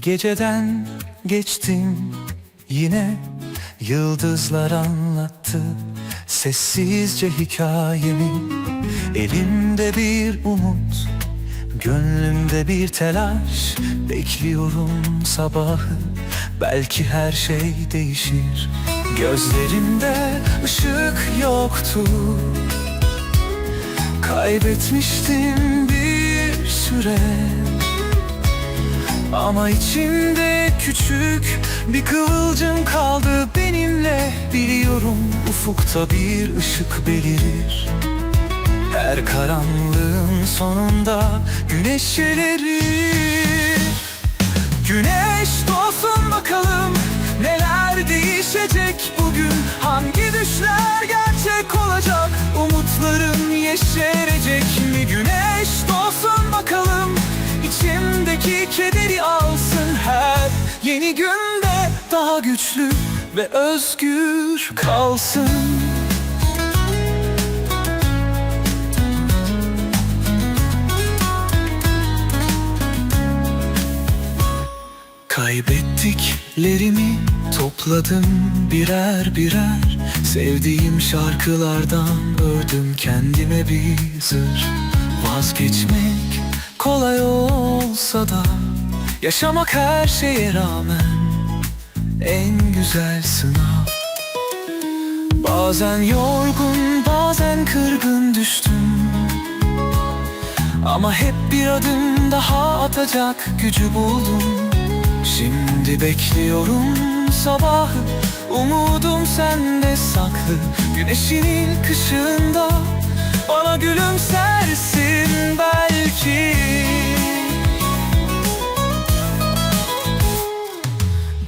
geceden geçtim. Yine Yıldızlar anlattı sessizce hikayemi. Elimde bir umut Gönlümde bir telaş. Bekliyorum sabahı Belki her şey değişir. Gözlerimde ışık yoktu. Kaybetmiştim bir süre Ama içimde küçük bir kıvılcım kaldı benimle. Biliyorum ufukta bir ışık belirir. Her karanlığın sonunda güneş gelir. Güneş doğsun bakalım neler değişecek bugün. Hangi düşler gerçek olacak? Umutların yeşerecek içimdeki kederi alsın her Yeni günde. Daha güçlü ve özgür kalsın. Kaybettiklerimi topladım birer birer. Sevdiğim şarkılardan ördüm kendime bir zır Vazgeçmek kolay olsa da Yaşamak her şeye rağmen en güzel sınav. Bazen yorgun bazen kırgın düştüm. Ama hep bir adım daha atacak gücü buldum. Şimdi bekliyorum sabahı. Umudum sende saklı. Güneşin ilk ışığında Bana gülümsersin belki.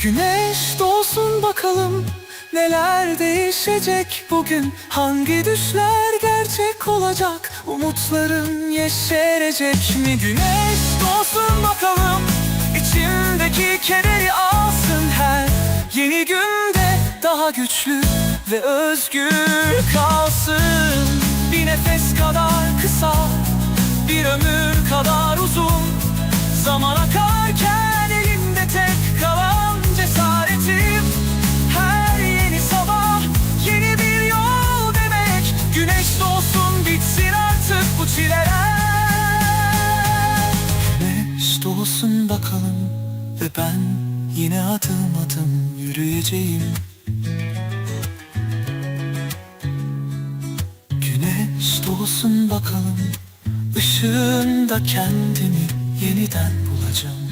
Güneş doğsun bakalım Neler değişecek bugün? Hangi düşler gerçek olacak? Umutların yeşerecek mi? Güneş doğsun bakalım İçimdeki kederi alsın her Yeni günde. Daha güçlü ve özgür kalsın Nefes kadar kısa Bir ömür kadar uzun. Zaman akarken elimde tek kalan cesaretim. Her yeni sabah yeni bir yol demek. Güneş doğsun bitsin artık bu çileler. Güneş doğsun bakalım ve ben yine adım adım yürüyeceğim Doğsun bakalım ışığında kendimi yeniden bulacağım